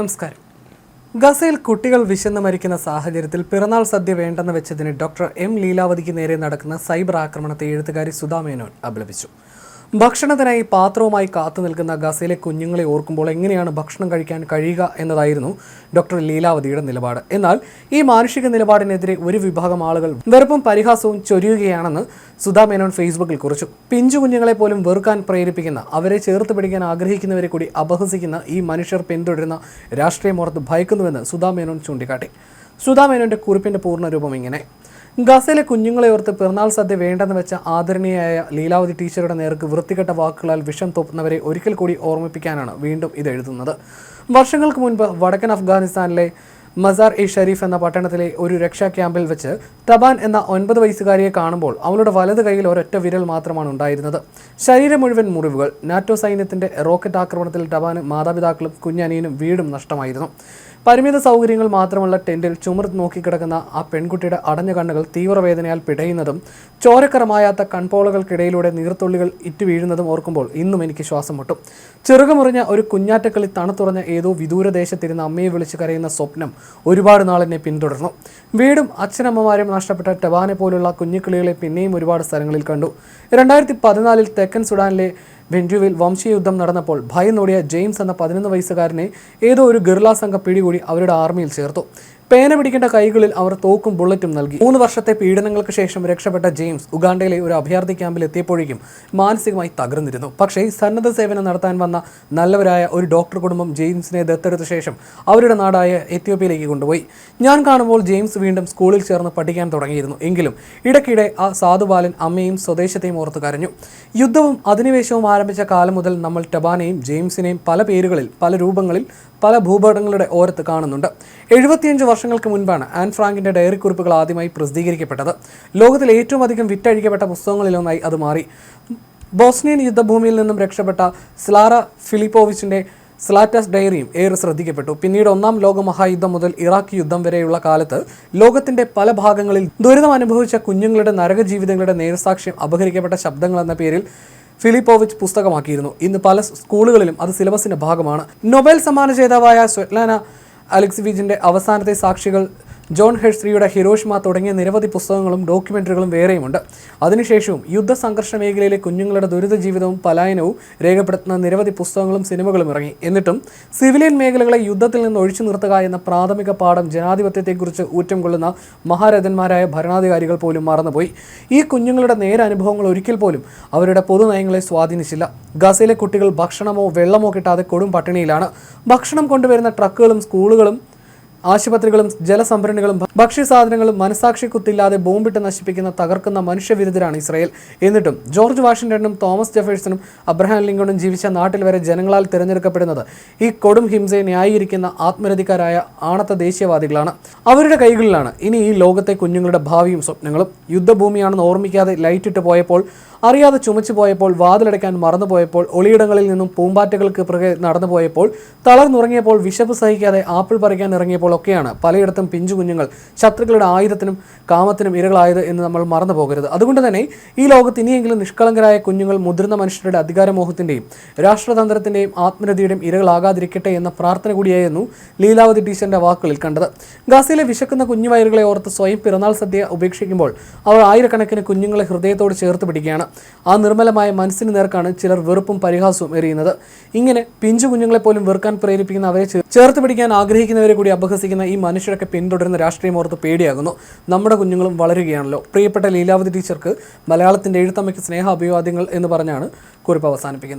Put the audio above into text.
നമസ്കാരം. ഗസയിൽ കുട്ടികൾ വിശന്ന് മരിക്കുന്ന സാഹചര്യത്തിൽ പിറന്നാൾ സദ്യ വേണ്ടെന്ന് വെച്ചതിന് ഡോക്ടർ എം ലീലാവതിക്ക് നേരെ നടക്കുന്ന സൈബർ ആക്രമണത്തെ എഴുത്തുകാരി സുധാമേനോൻ അപലപിച്ചു. ഭക്ഷണത്തിനായി പാത്രവുമായി കാത്തു നിൽക്കുന്ന ഗസയിലെ കുഞ്ഞുങ്ങളെ ഓർക്കുമ്പോൾ എങ്ങനെയാണ് ഭക്ഷണം കഴിക്കാൻ കഴിയുക എന്നതായിരുന്നു ഡോക്ടർ ലീലാവതിയുടെ നിലപാട്. എന്നാൽ ഈ മാനുഷിക നിലപാടിനെതിരെ ഒരു വിഭാഗം ആളുകൾ വെറുപ്പും പരിഹാസവും ചൊരിയുകയാണെന്ന് സുധാ മേനോൻ ഫേസ്ബുക്കിൽ കുറിച്ചു. പിഞ്ചു കുഞ്ഞുങ്ങളെ പോലും വെറുക്കാൻ പ്രേരിപ്പിക്കുന്ന അവരെ ചേർത്ത് പിടിക്കാൻ ആഗ്രഹിക്കുന്നവരെ കൂടി അപഹസിക്കുന്ന ഈ മനുഷ്യർ പിന്തുടരുന്ന രാഷ്ട്രീയം ഓർത്ത് ഭയക്കുന്നുവെന്ന് സുധാ മേനോൻ ചൂണ്ടിക്കാട്ടി. സുധാ മേനോന്റെ കുറിപ്പിന്റെ പൂർണരൂപം ഇങ്ങനെ. ഗസയിലെ കുഞ്ഞുങ്ങളെ ഓർത്ത് പിറന്നാൾ സദ്യ വേണ്ടെന്ന് വെച്ച ആദരണീയായ ലീലാവതി ടീച്ചറുടെ നേർക്ക് വൃത്തികെട്ട വാക്കുകളാൽ വിഷം തോപ്പുന്നവരെ ഒരിക്കൽ കൂടി ഓർമ്മിപ്പിക്കാനാണ് വീണ്ടും ഇത് എഴുതുന്നത്. വർഷങ്ങൾക്ക് മുൻപ് വടക്കൻ അഫ്ഗാനിസ്ഥാനിലെ മസാർ ഇ ഷരീഫ് എന്ന പട്ടണത്തിലെ ഒരു രക്ഷാ ക്യാമ്പിൽ വെച്ച് തബാൻ എന്ന ഒൻപത് വയസ്സുകാരിയെ കാണുമ്പോൾ അവളുടെ വലത് കൈയിൽ ഒരൊറ്റ വിരൽ മാത്രമാണ് ഉണ്ടായിരുന്നത്. ശരീരം മുഴുവൻ മുറിവുകൾ നാറ്റോ സൈന്യത്തിന്റെ റോക്കറ്റ് ആക്രമണത്തിൽ ടബാന് മാതാപിതാക്കളും കുഞ്ഞനിയനും വീടും നഷ്ടമായിരുന്നു. പരിമിത സൗകര്യങ്ങൾ മാത്രമുള്ള ടെന്റിൽ ചുമർ നോക്കിക്കിടക്കുന്ന ആ പെൺകുട്ടിയുടെ അടഞ്ഞ കണ്ണുകൾ തീവ്രവേദനയാൽ പിടയുന്നതും ചോരക്കറമായാത്ത കൺപോളകൾക്കിടയിലൂടെ നീർത്തുള്ളികൾ ഇറ്റു വീഴുന്നതും ഓർക്കുമ്പോൾ ഇന്നും എനിക്ക് ശ്വാസം മുട്ടും. ചെറുകമുറിഞ്ഞ ഒരു കുഞ്ഞാറ്റക്കളി തണുത്തുറഞ്ഞ ഏതോ വിദൂരദേശത്തിരുന്ന അമ്മയെ വിളിച്ചു കരയുന്ന സ്വപ്നം ഒരുപാട് നാളെന്നെ പിന്തുടർന്നു. വീടും അച്ഛനമ്മമാരും നഷ്ടപ്പെട്ട ടെബാനെ പോലുള്ള കുഞ്ഞുക്കിളികളെ പിന്നെയും ഒരുപാട് സ്ഥലങ്ങളിൽ കണ്ടു. രണ്ടായിരത്തി പതിനാലിൽ തെക്കൻ സുഡാനിലെ വെൻഡ്യുവിൽ വംശീയുദ്ധം നടന്നപ്പോൾ ഭയന്നോടിയ ജെയിംസ് എന്ന പതിനൊന്ന് വയസ്സുകാരനെ ഏതോ ഒരു ഗിർല സംഘം പിടികൂടി അവരുടെ ആർമിയിൽ ചേർത്തു. പേന പിടിക്കേണ്ട കൈകളിൽ അവർ തോക്കും ബുള്ളറ്റും നൽകി. മൂന്ന് വർഷത്തെ പീഡനങ്ങൾക്ക് ശേഷം രക്ഷപ്പെട്ട ജെയിംസ് ഉഗാണ്ടയിലെ ഒരു അഭയാർത്ഥി ക്യാമ്പിൽ എത്തിയപ്പോഴേക്കും മാനസികമായി തകർന്നിരുന്നു. പക്ഷേ സന്നദ്ധ സേവനം നടത്താൻ വന്ന നല്ലവരായ ഒരു ഡോക്ടർ കുടുംബം ജെയിംസിനെ ദത്തെടുത്ത ശേഷം അവരുടെ നാടായ എത്യോപ്യയിലേക്ക് കൊണ്ടുപോയി. ഞാൻ കാണുമ്പോൾ ജെയിംസ് വീണ്ടും സ്കൂളിൽ ചേർന്ന് പഠിക്കാൻ തുടങ്ങിയിരുന്നു. എങ്കിലും ഇടയ്ക്കിടെ ആ സാധുബാലൻ അമ്മയും സ്വദേശത്തെയും ഓർത്തു കരഞ്ഞു. യുദ്ധവും അധിനിവേശവും ആരംഭിച്ച കാലം മുതൽ നമ്മൾ ടബാനെയും ജെയിംസിനെയും പല പേരുകളിൽ പല രൂപങ്ങളിൽ പല ഭൂപടങ്ങളുടെ ഓരത്ത് കാണുന്നുണ്ട്. എഴുപത്തിയഞ്ച് വർഷങ്ങൾക്ക് മുൻപാണ് ആൻ ഫ്രാങ്കിന്റെ ഡയറി കുറിപ്പുകൾ ആദ്യമായി പ്രസിദ്ധീകരിക്കപ്പെട്ടത്. ലോകത്തിൽ ഏറ്റവും അധികം വിറ്റഴിക്കപ്പെട്ട പുസ്തകങ്ങളിലൊന്നായി അത് മാറി. ബോസ്നിയൻ യുദ്ധഭൂമിയിൽ നിന്നും രക്ഷപ്പെട്ട സ്ലാറ ഫിലിപ്പോവിച്ചിന്റെ സ്ലാറ്റസ് ഡയറിയും ഏറെ ശ്രദ്ധിക്കപ്പെട്ടു. പിന്നീട് ഒന്നാം ലോക മഹായുദ്ധം മുതൽ ഇറാഖ് യുദ്ധം വരെയുള്ള കാലത്ത് ലോകത്തിന്റെ പല ഭാഗങ്ങളിൽ ദുരിതം അനുഭവിച്ച കുഞ്ഞുങ്ങളുടെ നരക ജീവിതങ്ങളുടെ നേരസാക്ഷ്യം അപഹരിക്കപ്പെട്ട ശബ്ദങ്ങൾ എന്ന പേരിൽ ഫിലിപ്പോവിച്ച് പുസ്തകമാക്കിയിരുന്നു. ഇന്ന് പല സ്കൂളുകളിലും അത് സിലബസിന്റെ ഭാഗമാണ്. നൊബേൽ സമ്മാന ജേതാവായ സ്വെറ്റ്ലാന അലക്സിവിജിന്റെ അവസാനത്തെ സാക്ഷികൾ ജോൺ ഹെഴ്സ്രിയുടെ ഹിരോഷ്മ തുടങ്ങിയ നിരവധി പുസ്തകങ്ങളും ഡോക്യുമെന്ററികളും വേറെയുമുണ്ട്. അതിനുശേഷവും യുദ്ധ സംഘർഷ മേഖലയിലെ കുഞ്ഞുങ്ങളുടെ ദുരിത ജീവിതവും പലായനവും രേഖപ്പെടുത്തുന്ന നിരവധി പുസ്തകങ്ങളും സിനിമകളും ഇറങ്ങി. എന്നിട്ടും സിവിലിയൻ മേഖലകളെ യുദ്ധത്തിൽ നിന്ന് ഒഴിച്ചു നിർത്തുക എന്ന പ്രാഥമിക പാഠം ജനാധിപത്യത്തെക്കുറിച്ച് ഊറ്റം കൊള്ളുന്ന മഹാരഥന്മാരായ ഭരണാധികാരികൾ പോലും മറന്നുപോയി. ഈ കുഞ്ഞുങ്ങളുടെ നേരനുഭവങ്ങൾ ഒരിക്കൽ പോലും അവരുടെ പൊതുനയങ്ങളെ സ്വാധീനിച്ചില്ല. ഗസയിലെ കുട്ടികൾ ഭക്ഷണമോ വെള്ളമോ കിട്ടാതെ കൊടും പട്ടിണിയിലാണ്. ഭക്ഷണം കൊണ്ടുവരുന്ന ട്രക്കുകളും സ്കൂളുകളും ആശുപത്രികളും ജലസംഭരണികളും ഭക്ഷ്യസാധനങ്ങളും മനസാക്ഷി കുത്തില്ലാതെ ബോംബിട്ട് നശിപ്പിക്കുന്ന തകർക്കുന്ന മനുഷ്യവിരുദ്ധരാണ് ഇസ്രായേൽ. എന്നിട്ടും ജോർജ് വാഷിംഗ്ടണും തോമസ് ജെഫേഴ്സണും അബ്രഹാം ലിങ്കണും ജീവിച്ച നാട്ടിൽ വരെ ജനങ്ങളാൽ തിരഞ്ഞെടുക്കപ്പെടുന്നത് ഈ കൊടും ഹിംസയെ ന്യായീകരിക്കുന്ന ആത്മരതിക്കാരായ ആണത്ത ദേശീയവാദികളാണ്. അവരുടെ കൈകളിലാണ് ഇനി ഈ ലോകത്തെ കുഞ്ഞുങ്ങളുടെ ഭാവിയും സ്വപ്നങ്ങളും. യുദ്ധഭൂമിയാണെന്ന് ഓർമ്മിക്കാതെ ലൈറ്റിട്ട് പോയപ്പോൾ അറിയാതെ ചുമച്ചു പോയപ്പോൾ വാതിലടയ്ക്കാൻ മറന്നുപോയപ്പോൾ ഒളിയിടങ്ങളിൽ നിന്നും പൂമ്പാറ്റകൾക്ക് പിറകെ നടന്നു പോയപ്പോൾ തളർന്നുറങ്ങിയപ്പോൾ വിശപ്പ് സഹിക്കാതെ ആപ്പിൾ പറിക്കാൻ ഇറങ്ങിയപ്പോൾ ഒക്കെയാണ് പലയിടത്തും പിഞ്ചു കുഞ്ഞുങ്ങൾ ശത്രുക്കളുടെ ആയുധത്തിനും കാമത്തിനും ഇരകളായത് എന്ന് നമ്മൾ മറന്നു പോകരുത് അതുകൊണ്ട് തന്നെ ഈ ലോകത്ത് ഇനിയെങ്കിലും നിഷ്കളങ്കരായ കുഞ്ഞുങ്ങൾ മുതിർന്ന മനുഷ്യരുടെ അധികാരമോഹത്തിന്റെയും രാഷ്ട്രതന്ത്രത്തിന്റെയും ആത്മരതിയുടെയും ഇരകളാകാതിരിക്കട്ടെ എന്ന പ്രാർത്ഥന കൂടിയായിരുന്നു ലീലാവതി ടീച്ചറിന്റെ വാക്കുകളിൽ കണ്ടത്. ഗാസയിലെ വിശക്കുന്ന കുഞ്ഞുവയറുകളെ ഓർത്ത് സ്വയം പിറന്നാൾ സദ്യ ഉപേക്ഷിക്കുമ്പോൾ അവർ ആയിരക്കണക്കിന് കുഞ്ഞുങ്ങളെ ഹൃദയത്തോട് ചേർത്ത് പിടിക്കുകയാണ്. ആ നിർമ്മലമായ മനസ്സിന് നേർക്കാണ് ചിലർ വെറുപ്പും പരിഹാസവും എറിയുന്നത്. ഇങ്ങനെ പിഞ്ചു കുഞ്ഞുങ്ങളെ പോലും വെറുക്കാൻ പ്രേരിപ്പിക്കുന്ന അവരെ ചേർത്ത് പിടിക്കാൻ ആഗ്രഹിക്കുന്നവരെ കൂടി അപഹസിക്കുന്ന ഈ മനുഷ്യരൊക്കെ പിന്തുടരുന്ന രാഷ്ട്രീയം ഓർത്ത് പേടിയാകുന്നു. നമ്മുടെ കുഞ്ഞുങ്ങളും വളരുകയാണല്ലോ. പ്രിയപ്പെട്ട ലീലാവതി ടീച്ചർക്ക് മലയാളത്തിന്റെ എഴുത്തമ്മയ്ക്ക് സ്നേഹ അഭിവാദ്യങ്ങൾ എന്ന് പറഞ്ഞാണ് കുറിപ്പ് അവസാനിപ്പിക്കുന്നത്.